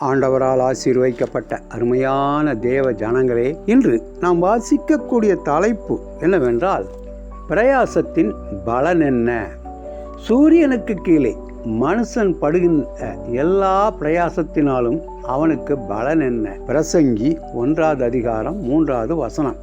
ஆண்டவரால் ஆசீர்வைக்கப்பட்ட அருமையான தேவ ஜனங்களே இன்று நாம் வாசிக்கக்கூடிய தலைப்பு என்னவென்றால் பிரயாசத்தின் பலன் என்ன? சூரியனுக்கு கீழே மனுஷன் படுகின்ற எல்லா பிரயாசத்தினாலும் அவனுக்கு பலன் என்ன? பிரசங்கி ஒன்றாவது அதிகாரம் மூன்றாவது வசனம்.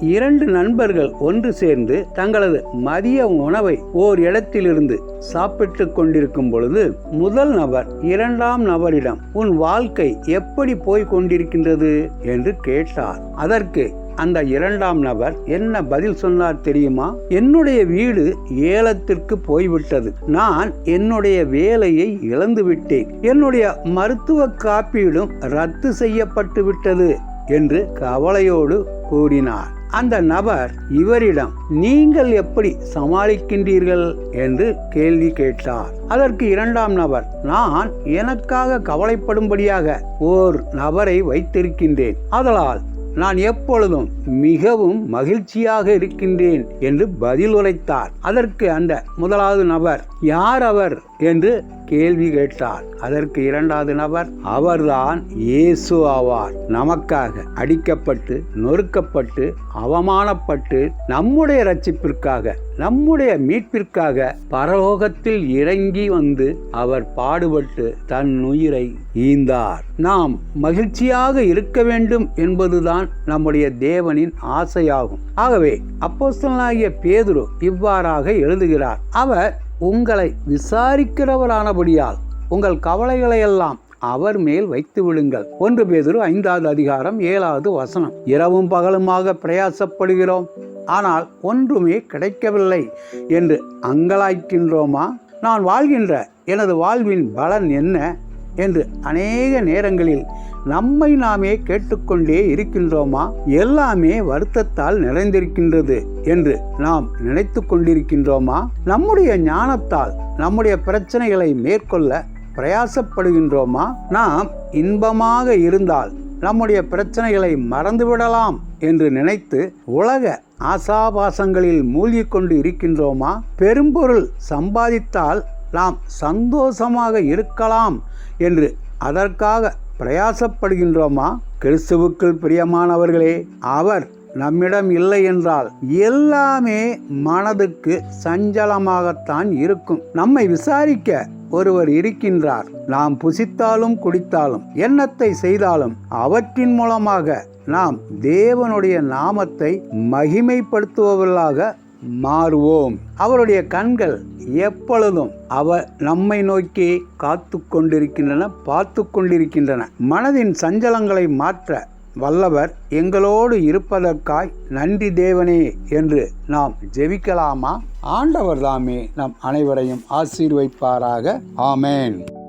இரண்டு நண்பர்கள் ஒன்று சேர்ந்து தங்களது மதிய உணவை ஓர் இடத்திலிருந்து சாப்பிட்டு கொண்டிருக்கும் பொழுது முதல் நபர் இரண்டாம் நபரிடம் உன் வாழ்க்கை எப்படி போய் கொண்டிருக்கின்றது? என்று கேட்டார். அதற்கு அந்த இரண்டாம் நபர் என்ன பதில் சொன்னார் தெரியுமா? என்னுடைய வீடு ஏலத்திற்கு போய்விட்டது. நான் என்னுடைய வேலையை இழந்து விட்டேன் என்னுடைய மருத்துவ காப்பீடும் ரத்து செய்யப்பட்டு விட்டது என்று கவலையோடு கூறினார். அந்த நபர் இவரிடம் நீங்கள் எப்படி சமாளிக்கின்றீர்கள்? என்று கேள்வி கேட்டார். அதற்கு இரண்டாம் நபர் நான் எனக்காக கவலைப்படும்படியாக ஓர் நபரை வைத்திருக்கின்றேன். அதனால் நான் எப்பொழுதும் மிகவும் மகிழ்ச்சியாக இருக்கின்றேன் என்று பதில் உரைத்தார். அதற்கு அந்த முதலாவது நபர் யார் அவர்? என்று கேள்வி கேட்டார். அதற்கு இரண்டாவது நபர் அவர்தான் இயேசு ஆவார். நமக்காக அடிக்கப்பட்டு நொறுக்கப்பட்டு அவமானப்பட்டு நம்முடைய ரட்சிப்பிற்காக நம்முடைய மீட்பிற்காக பரலோகத்தில் இறங்கி வந்து அவர் பாடுபட்டு தன் உயிரை ஈந்தார். நாம் மகிழ்ச்சியாக இருக்க வேண்டும் என்பதுதான் நம்முடைய தேவனின் ஆசையாகும். ஆகவே அப்போஸ்தலனாகிய பேதுரு இவ்வாறாக எழுதுகிறார். அவர் உங்களை விசாரிக்கிறவரானபடியால் உங்கள் கவலைகளை எல்லாம் அவர் மேல் வைத்து விடுங்கள். ஒன்று பேதுரு ஐந்தாவது அதிகாரம் ஏழாவது வசனம். இரவும் பகலுமாக பிரயாசப்படுகிறோம். ஆனால் ஒன்றுமே கிடைக்கவில்லை என்று அங்கலாய்க்கின்றோமா? நான் வாழ்கின்ற எனது வாழ்வின் பலன் என்ன? என்று அநேக நேரங்களில் நம்மை நாமே கேட்டுக்கொண்டே இருக்கின்றோமா? எல்லாமே வருத்தத்தால் நிறைந்திருக்கின்றது என்று நாம் நினைத்து கொண்டிருக்கின்றோமா? நம்முடைய ஞானத்தால் நம்முடைய பிரச்சனைகளை மேற்கொள்ள பிரயாசப்படுகின்றோமா? நாம் இன்பமாக இருந்தால் நம்முடைய பிரச்சனைகளை மறந்துவிடலாம் என்று நினைத்து உலக ஆசாபாசங்களில் மூழ்கிக் கொண்டு இருக்கின்றோமா? பெரும்பொருள் சம்பாதித்தால் நாம் சந்தோஷமாக இருக்கலாம் என்று அதற்காக பிரயாசப்படுகின்றோமா? கிறிஸ்துவுக்குள் பிரியமானவர்களே அவர் நம்மிடம் இல்லை என்றால் எல்லாமே மனதுக்கு சஞ்சலமாகத்தான் இருக்கும். நம்மை விசாரிக்க ஒருவர் இருக்கின்றார். நாம் புசித்தாலும் குடித்தாலும் எண்ணத்தை செய்தாலும் அவற்றின் மூலமாக நாம் தேவனுடைய நாமத்தை மகிமைப்படுத்துபவர்களாக மாறுவோம். அவருடைய கண்கள் எப்பொழுதும் அவர் நம்மை நோக்கி காத்து கொண்டிருக்கின்றன பார்த்து கொண்டிருக்கின்றன மனதின் சஞ்சலங்களை மாற்ற வல்லவர் எங்களோடு இருப்பதற்காய் நன்றி தேவனே என்று நாம் ஜெபிக்கலாமா? ஆண்டவர் தாமே நம் அனைவரையும் ஆசீர்வைப்பாராக. ஆமேன்.